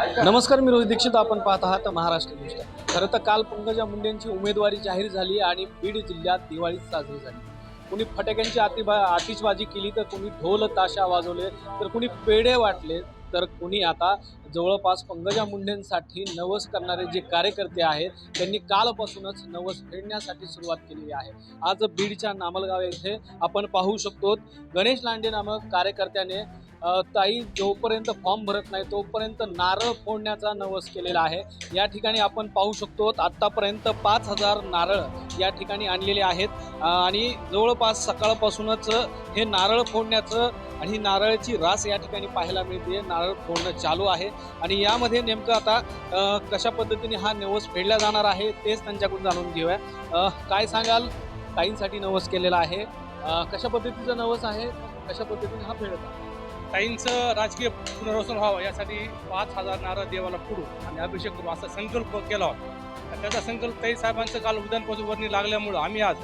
नमस्कार मी रोहित दीक्षित. आपण पाहत आहात महाराष्ट्र न्यूज खरं तर काल पंकजा मुंडेंची उमेदवारी जाहीर झाली आणि बीड जिल्ह्यात दिवाळी साजरी झाली. कुणी फटाक्यांची आतिबा आतिषबाजी केली तर कुणी ढोल ताशा वाजवले तर कुणी पेढे वाटले तर कुणी आता जवळपास पंकजा मुंडेंसाठी नवस करणारे जे कार्यकर्ते आहेत त्यांनी कालपासूनच नवस फेडण्यासाठी सुरुवात केलेली आहे. आज बीडच्या नामलगाव येथे आपण पाहू शकतो गणेश लांडे नामक कार्यकर्त्याने ताई जोपर्यंत फॉर्म भरत नाही तोपर्यंत नारळ फोडण्याचा नवस केलेला आहे. या ठिकाणी आपण पाहू शकतो आत्तापर्यंत पाच हजार नारळ या ठिकाणी आणलेले आहेत. आणि जवळपास सकाळपासूनच हे नारळ फोडण्याचं आणि ही नारळाची रास या ठिकाणी पाहायला मिळते. नारळ फोडणं चालू आहे. आणि यामध्ये नेमकं आता कशा पद्धतीने हा नवस फेडला जाणार आहे तेच त्यांच्याकडून जाणून घेऊया. काय सांगाल? ताईंसाठी नवस केलेला आहे. कशा पद्धतीचा नवस आहे? कशा पद्धतीने हा फेडत आहे ताईंचं राजकीय पुनर्वसन व्हावं यासाठी पाच हजार नारळ देवाला पुढू. आणि अभिषेक करू असा संकल्प केला होता. त्याचा संकल्प ताई साहेबांचं काल उद्यानपासून वर्णी लागल्यामुळं आम्ही आज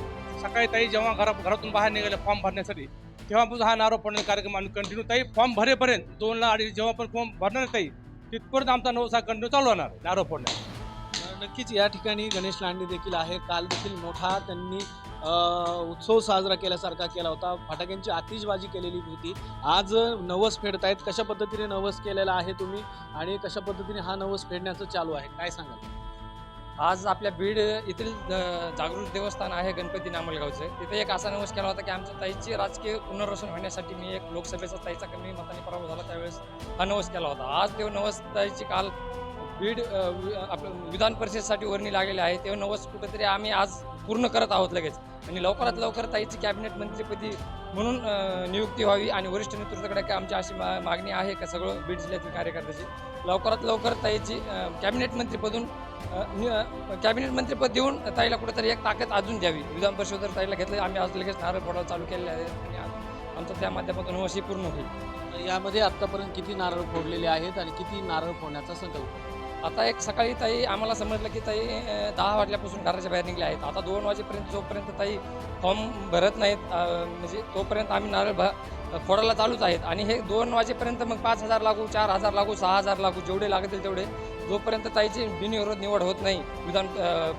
सकाळी ताई जेव्हा घरा घरातून बाहेर निघाले फॉर्म भरण्यासाठी तेव्हापासून हा नारळ पडण्याचा कार्यक्रम आम्ही कंटिन्यू ताई फॉर्म भरेपर्यंत दोनला अडीच जेव्हा पण फॉर्म भरणार ताई तिथपर्यंत आमचा नवसा कंटिन्यू चालू होणार नारो नारळ नक्कीच या ठिकाणी गणेश लांडे देखील आहे काल देखील मोठा त्यांनी उत्सव साजरा केल्यासारखा केला होता. फटाक्यांची आतिषबाजी केलेली होती. आज नवस फेडतायत. कशा पद्धतीने नवस केलेला आहे तुम्ही आणि कशा पद्धतीने हा नवस फेडण्याचं चालू आहे? काय सांगाल? आज आपल्या बीड येथील जागृत देवस्थान आहे गणपती नामलगावचं. तिथे एक असा नवस केला होता की आमच्या ताईचे राजकीय पुनर्वसन होण्यासाठी मी एक लोकसभेचा ताईचा कमी मताने पराभव झाला. त्यावेळेस हा नवस केला होता. आज तो नवस ताईची काल बीड विधान परिषदेसाठी वर्णी लागलेले आहे तेव्हा नवस कुठेतरी आम्ही आज पूर्ण करत आहोत लगेच. आणि लवकरात लवकर ताईची कॅबिनेट मंत्रीपदी म्हणून नियुक्ती व्हावी आणि वरिष्ठ नेतृत्वाकडे काय आमची अशी मा- मागणी आहे का सगळं बीड जिल्ह्यातील कार्यकर्त्याची? लवकरात लवकर ताईची कॅबिनेट मंत्रीपदून कॅबिनेट मंत्रीपद देऊन ताईला कुठेतरी एक ताकद अजून द्यावी. विधान परिषदेवर ताईला घेतलं आम्ही आज लगेच नारळ फोडायला चालू केलेले आहे आणि आज आमचं त्या माध्यमातून नवशी पूर्ण होईल. यामध्ये आत्तापर्यंत किती नारळ फोडलेले आहेत आणि किती नारळ फोडण्याचा संकल्प? आता एक सकाळी ताई आम्हाला समजलं की ताई दहा वाजल्यापासून घराच्या बाहेर निघल्या आहेत. आता दोन वाजेपर्यंत जोपर्यंत ताई फॉर्म भरत नाहीत म्हणजे तोपर्यंत आम्ही नारळ भ फोडायला चालूच आहेत. आणि हे दोन वाजेपर्यंत मग पाच हजार लागू चार हजार लागू सहा हजार लागू जेवढे लागतील तेवढे. जोपर्यंत ताईची बिनविरोध निवड होत नाही विधान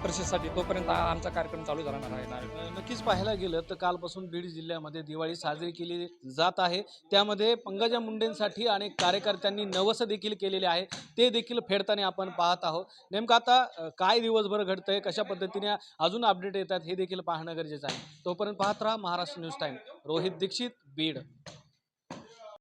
परिषदेसाठी तोपर्यंत आमचा कार्यक्रम चालू राहणार आहे नक्कीच पाहायला गेलं तर कालपासून बीड जिल्ह्यामध्ये दिवाळी साजरी केली जात आहे. त्यामध्ये पंकजा मुंडेंसाठी अनेक कार्यकर्त्यांनी नवस देखील केलेले आहे. ते देखील फेडताना आपण पाहत आहोत. नेमकं आता काय दिवसभर घडतंय कशा पद्धतीने अजून अपडेट येतात हे देखील पाहणं गरजेचं आहे. तोपर्यंत पाहत राहा महाराष्ट्र न्यूज टाईम रोहित दीक्षित बीड